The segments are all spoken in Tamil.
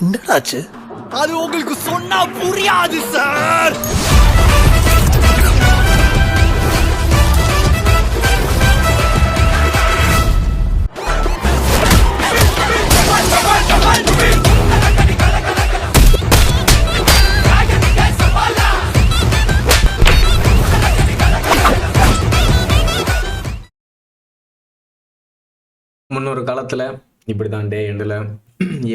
என்னடாச்சு? அது உங்களுக்கு சொன்னா புரியாது சார். முன்னொரு காலத்தில் இப்படி தான் டே எண்டில்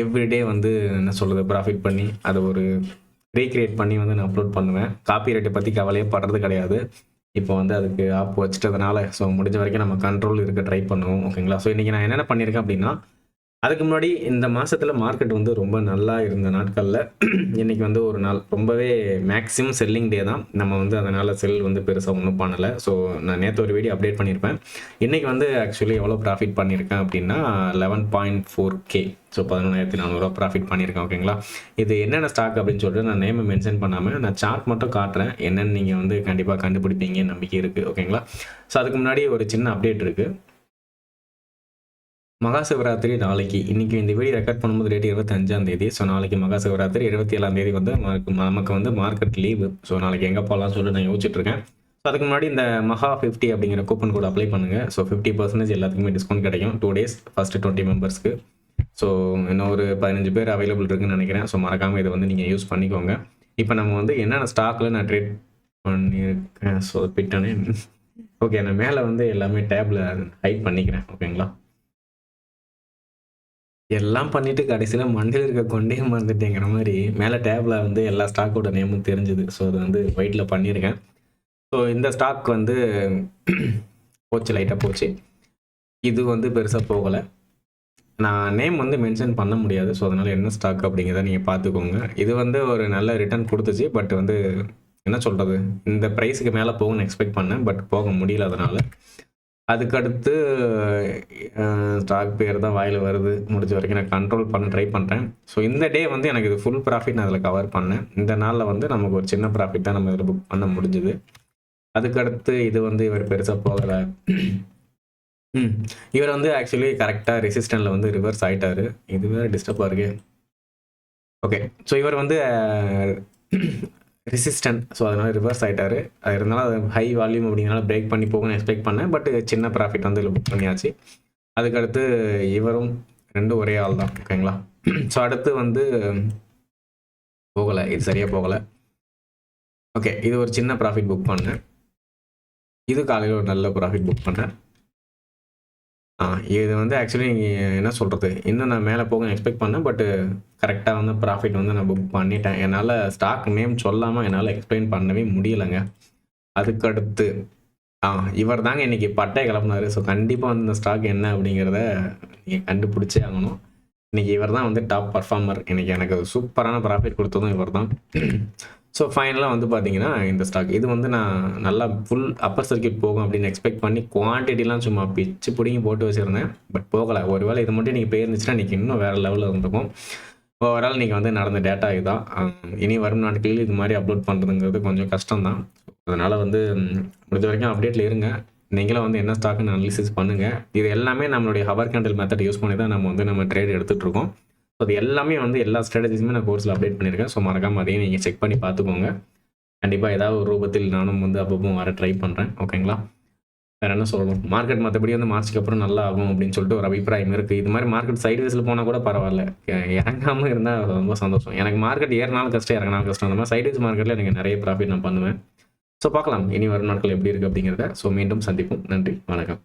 எவ்ரிடே வந்து என்ன சொல்கிறது ப்ராஃபிட் பண்ணி அதை ஒரு ரீக்ரியேட் பண்ணி வந்து நான் அப்லோட் பண்ணுவேன். காப்பி ரேட்டை பற்றி கவலையே படுறது கிடையாது. இப்போ வந்து அதுக்கு ஆப் வச்சுட்டதுனால ஸோ முடிஞ்ச வரைக்கும் நம்ம கண்ட்ரோல் இருக்க ட்ரை பண்ணுவோம் ஓகேங்களா ஸோ இன்றைக்கி நான் என்னென்ன பண்ணியிருக்கேன் அப்படின்னா அதுக்கு முன்னாடி இந்த மாசத்துல மார்க்கெட் வந்து ரொம்ப நல்லா இருந்த நாட்களில் இன்னைக்கு வந்து ஒரு நாள் ரொம்பவே மேக்ஸிமம் செல்லிங் டே தான். நம்ம வந்து அதனால் செல் வந்து பெருசாக ஒன்றும் பண்ணலை. ஸோ நான் நேற்று ஒரு வீடியோ அப்டேட் பண்ணியிருப்பேன். இன்னைக்கு வந்து ஆக்சுவலி எவ்வளோ ப்ராஃபிட் பண்ணியிருக்கேன் அப்படின்னா eleven point four K so பதினொன்றாயிரத்தி நானூறுரூவா ப்ராஃபிட் பண்ணியிருக்கேன் ஓகேங்களா இது என்னென்ன ஸ்டாக் அப்படின்னு சொல்லிட்டு நான் நேமை மென்ஷன் பண்ணாமல் நான் சார்ட் மட்டும் காட்டுறேன். என்னென்னு நீங்கள் வந்து கண்டிப்பாக கண்டுபிடிப்பீங்க நம்பிக்கை இருக்குது ஓகேங்களா ஸோ அதுக்கு முன்னாடி ஒரு சின்ன அப்டேட் இருக்குது மகா சிவராத்திரி நாளைக்கு. இன்னைக்கு இந்த வீடியோ ரெக்கார்ட் பண்ணும்போது டேட் இருபத்தஞ்சாம் தேதி. ஸோ நாளைக்கு மகா சிவராத்திரி இருபத்தி ஏழாம் தேதி வந்து நமக்கு நமக்கு வந்து மார்க்கெட் லீவு ஸோ நாளைக்கு எங்கே போகலாம்னு சொல்லி நான் யோசிச்சுட்டு இருக்கேன் ஸோ அதுக்கு முன்னாடி இந்த மகா ஃபிஃப்டி அப்படிங்கிற கூப்பன் கோட் அப்ளை பண்ணுங்கள் ஸோ ஃபிஃப்டி பர்சன்டேஜ் எல்லாத்துக்குமே டிஸ்கவுண்ட் கிடைக்கும். டூ டேஸ் ஃபஸ்ட்டு டுவெண்ட்டி மெம்பர்ஸ்க்கு ஸோ இன்னும் ஒரு பதினஞ்சு பேர் அவைலபிள் இருக்குன்னு நினைக்கிறேன். ஸோ மறக்காமல் இதை வந்து நீங்கள் யூஸ் பண்ணிக்கோங்க. இப்போ நம்ம வந்து என்னென்ன ஸ்டாக்கில் நான் ட்ரேட் பண்ணியிருக்கேன் ஸோ பிட்டனே ஓகே நான் மேலே வந்து எல்லாமே டேப்பில் ஹைட் பண்ணிக்கிறேன். ஓகேங்களா எல்லாம் பண்ணிட்டு கடைசியில் மண்டையில் இருக்க கொண்டே மறந்துட்டேங்கிற மாதிரி மேலே டேப்ல வந்து எல்லா ஸ்டாக்கோட நேமும் தெரிஞ்சுது. ஸோ அது வந்து ஒயிட்ல பண்ணியிருக்கேன். ஸோ இந்த ஸ்டாக் வந்து போச்சு லைட்டாக போச்சு. இது வந்து பெருசாக போகலை. நான் நேம் வந்து மென்ஷன் பண்ண முடியாது. ஸோ அதனால் என்ன ஸ்டாக் அப்படிங்கிறத நீங்கள் பார்த்துக்கோங்க. இது வந்து ஒரு நல்ல ரிட்டர்ன் கொடுத்துச்சு. பட் வந்து என்ன சொல்கிறது இந்த ப்ரைஸுக்கு மேலே போகணும்னு எக்ஸ்பெக்ட் பண்ணேன். பட் போக முடியல அதனால். அதுக்கடுத்து ஸ்டாக் பேர் தான் வாயில் வருது. முடிஞ்ச வரைக்கும் நான் கண்ட்ரோல் பண்ண ட்ரை பண்ணுறேன் ஸோ இந்த டே வந்து எனக்கு இது ஃபுல் ப்ராஃபிட் நான் அதில் கவர் பண்ணேன். இந்த நாளில் வந்து நமக்கு ஒரு சின்ன ப்ராஃபிட் தான் நம்ம இதில் புக் பண்ண முடிஞ்சுது. அதுக்கடுத்து இது வந்து இவர் பெருசாக போகல. ம். இவர் வந்து ஆக்சுவலி கரெக்டாக ரெசிஸ்டண்டில் வந்து ரிவர்ஸ் ஆகிட்டாரு இது வேறு டிஸ்டர்பாக இருக்கு. ஓகே ஸோ இவர் வந்து ரெசிஸ்டன்ட் ஸோ அதனால் ரிவர்ஸ் ஆகிட்டார் அது இருந்தாலும் அது ஹை வால்யூம் அப்படிங்கிறனால பிரேக் பண்ணி போகணும்னு எக்ஸ்பெக்ட் பண்ணேன். பட் சின்ன ப்ராஃபிட் வந்து இதில் புக் பண்ணியாச்சு. அதுக்கடுத்து இவரும் ரெண்டும் ஒரே ஆள் தான். ஓகேங்களா ஸோ அடுத்து வந்து போகலை. இது சரியாக போகலை. ஓகே இது ஒரு சின்ன ப்ராஃபிட் புக் பண்ணேன். இது காலையில் ஒரு நல்ல ப்ராஃபிட் புக் பண்ணேன். ஆ இது வந்து ஆக்சுவலி நீங்கள் என்ன சொல்கிறது இன்னும் நான் மேலே போக எக்ஸ்பெக்ட் பண்ணேன் பட்டு கரெக்டாக வந்து ப்ராஃபிட் வந்து நான் புக் பண்ணிட்டேன். என்னால் ஸ்டாக் நேம் சொல்லாமல் என்னால் எக்ஸ்பிளைன் பண்ணவே முடியலைங்க. அதுக்கடுத்து ஆ இவர் தாங்க இன்றைக்கி பட்டை கிளப்புனாரு. ஸோ கண்டிப்பாக வந்து இந்த ஸ்டாக் என்ன அப்படிங்கிறத நீங்கள் கண்டுபிடிச்சே ஆகணும். இன்றைக்கி இவர் தான் வந்து டாப் பர்ஃபார்மர் இன்றைக்கி எனக்கு சூப்பரான ப்ராஃபிட் கொடுத்ததும் இவர் தான் ஸோ ஃபைனலாக வந்து பார்த்தீங்கன்னா இந்த ஸ்டாக் இது வந்து நான் நல்லா ஃபுல் அப்பர் சர்க்கியூட் போகும் அப்படின்னு எக்ஸ்பெக்ட் பண்ணி குவான்டிட்டிலாம் சும்மா பிச்சு பிடிங்கி போட்டு வச்சுருந்தேன். பட் போகலை. ஒருவேளை இது மட்டும் நீங்கள் போயிருந்துச்சுன்னா இன்றைக்கி இன்னும் வேறு லெவலில் இருந்திருக்கும். ஓவரால் நீங்கள் வந்து நடந்த டேட்டா இதுதான். இனி வரும் நாட்களில் இது மாதிரி அப்லோட் பண்ணுறதுங்கிறது கொஞ்சம் கஷ்டம் தான் அதனால் வந்து முடிஞ்ச வரைக்கும் அப்டேட்டில் இருங்க. நீங்களும் வந்து என்ன ஸ்டாக்னு அனாலிசிஸ் பண்ணுங்கள் இது எல்லாமே நம்மளுடைய ஹவர் கேண்டில் மெத்தட் யூஸ் பண்ணி தான் நம்ம வந்து நம்ம ட்ரேட் எடுத்துகிட்ருக்கோம் அது எல்லாமே வந்து எல்லா ஸ்ட்ராட்டஜிஸுமே நான் கோர்ஸில் அப்டேட் பண்ணியிருக்கேன். ஸோ மறக்காம அதையும் நீங்கள் செக் பண்ணி பார்த்துக்கோங்க. கண்டிப்பாக ஏதாவது ஒரு ரூபத்தில் நானும் வந்து அப்பப்போ வர ட்ரை பண்ணுறேன் ஓகேங்களா வேறு என்ன சொல்லணும்? மார்க்கெட் மற்றபடி வந்து மார்ச்சுக்கு அப்புறம் நல்லா ஆகும் அப்படின்னு சொல்லிட்டு ஒரு அபிப்பிராயம் இருக்குது இது மாதிரி மார்க்கெட் சைட்வேஸில் போனால் கூட பரவாயில்ல. இறங்காமல் இருந்தால் ரொம்ப சந்தோஷம். எனக்கு மார்க்கெட் ஏறினாலும் கஷ்டம் இறங்கினாலும் கஷ்டம். அந்த மாதிரி சைட்வேஸ் மார்க்கெட்டில் எனக்கு நிறைய ப்ராஃபிட் நான் பண்ணுவேன். ஸோ பார்க்கலாம். இனி வரும் நாட்கள் எப்படி இருக்குது அப்படிங்கிறத. ஸோ மீண்டும் சந்திப்போம். நன்றி. வணக்கம்.